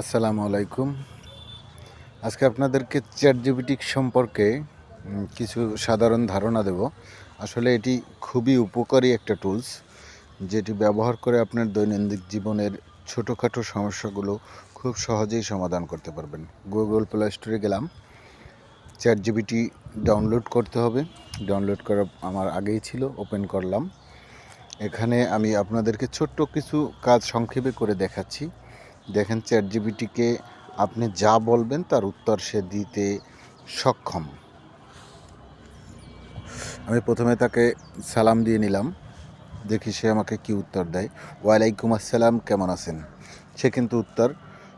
আসসালামু আলাইকুম। আজকে আপনাদেরকে চ্যাট জিবিটি সম্পর্কে কিছু সাধারণ ধারণা দেব। আসলে এটি খুবই উপকারী একটা টুলস যেটি ব্যবহার করে আপনার দৈনন্দিন জীবনের ছোটোখাটো সমস্যাগুলো খুব সহজেই সমাধান করতে পারবেন। গুগল প্লে স্টোরে গেলাম। চ্যাট জিবিটি ডাউনলোড করতে হবে। ডাউনলোড করা আমার আগেই ছিল ওপেন করলাম। এখানে আমি আপনাদেরকে ছোট্ট কিছু কাজ সংক্ষেপে করে দেখাচ্ছি। দেখেন চ্যাট জিবিটিকে আপনি যা বলবেন তার উত্তর সে দিতে সক্ষম। আমি প্রথমে তাকে সালাম দিয়ে নিলাম। দেখি সে আমাকে কি উত্তর দেয়। ওয়ালাইকুম আসসালাম, কেমন আছেন? সে কিন্তু উত্তর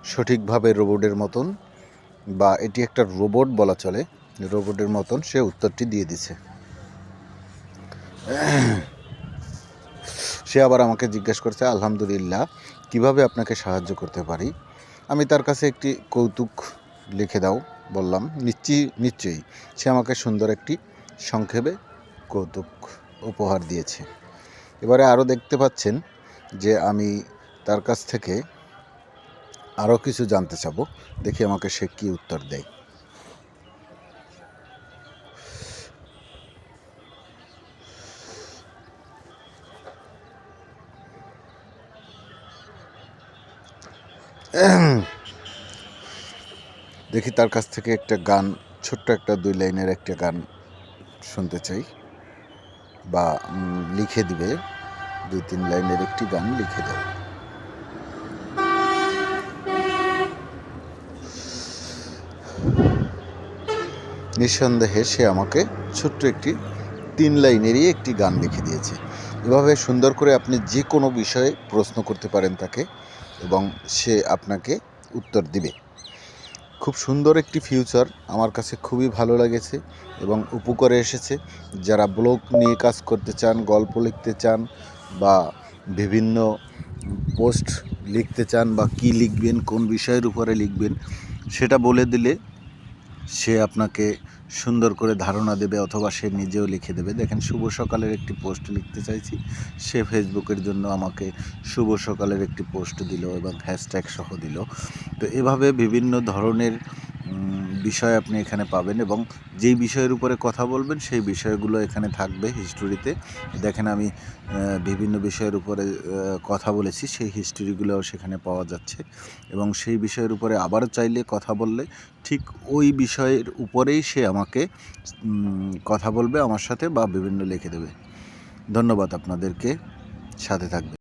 সঠিকভাবে রোবটের মতন বা এটি একটা রোবট বলা চলে, রোবটের মতন সে উত্তরটি দিয়ে দিছে। সে আবার আমাকে জিজ্ঞেস করছে, আলহামদুলিল্লাহ, কীভাবে আপনাকে সাহায্য করতে পারি? আমি তার কাছে একটি কৌতুক লিখে দাও, বললাম, নিশ্চয়ই নিশ্চয়ই। সে আমাকে সুন্দর একটি সংক্ষেপে কৌতুক উপহার দিয়েছে। এবারে আরও দেখতে পাচ্ছেন যে আমি তার কাছ থেকে আরও কিছু জানতে চাবো। দেখি আমাকে সে কী উত্তর দেয়। দেখি তার কাছ থেকে একটা গান, ছোট্ট একটা দুই লাইনের একটা গান শুনতে চাই। বা লিখে দিবে। দুই, তিন লাইনের একটি গান লিখে দেয় নিঃসন্দেহে সে আমাকে ছোট্ট একটি তিন লাইনেরই একটি গান লিখে দিয়েছে। এভাবে সুন্দর করে আপনি যে কোনো বিষয়ে প্রশ্ন করতে পারেন তাকে এবং সে আপনাকে উত্তর দিবে। খুব সুন্দর একটি ফিউচার আমার কাছে খুবই ভালো লেগেছে এবং উপকারে এসেছে। যারা ব্লগ নিয়ে কাজ করতে চান, গল্প লিখতে চান বা বিভিন্ন পোস্ট লিখতে চান বা কি লিখবেন, কোন বিষয়ের উপরে লিখবেন, সেটা বলে দিলে সে আপনাকে সুন্দর করে ধারণা দেবে অথবা সে নিজেও লিখে দেবে। দেখেন, শুভ সকালের একটি পোস্ট লিখতে চাইছি। সে ফেসবুকের জন্য আমাকে শুভ সকালের একটি পোস্ট দিল এবং হ্যাশট্যাগ সহ দিল। তো এভাবে বিভিন্ন ধরনের বিষয় আপনি এখানে পাবেন এবং যেই বিষয়ের উপরে কথা বলবেন, সেই বিষয়গুলো এখানে থাকবে হিস্টোরিতে দেখেন, আমি বিভিন্ন বিষয়ের উপরে কথা বলেছি, সেই হিস্টোরিগুলোও সেখানে পাওয়া যাচ্ছে। এবং সেই বিষয়ের উপরে আবারও চাইলে কথা বললে ঠিক ওই বিষয়ের উপরেই সে আমাকে কথা বলবে আমার সাথে বা বিভিন্ন লিখে দেবে। ধন্যবাদ আপনাদেরকে। সাথে থাকবে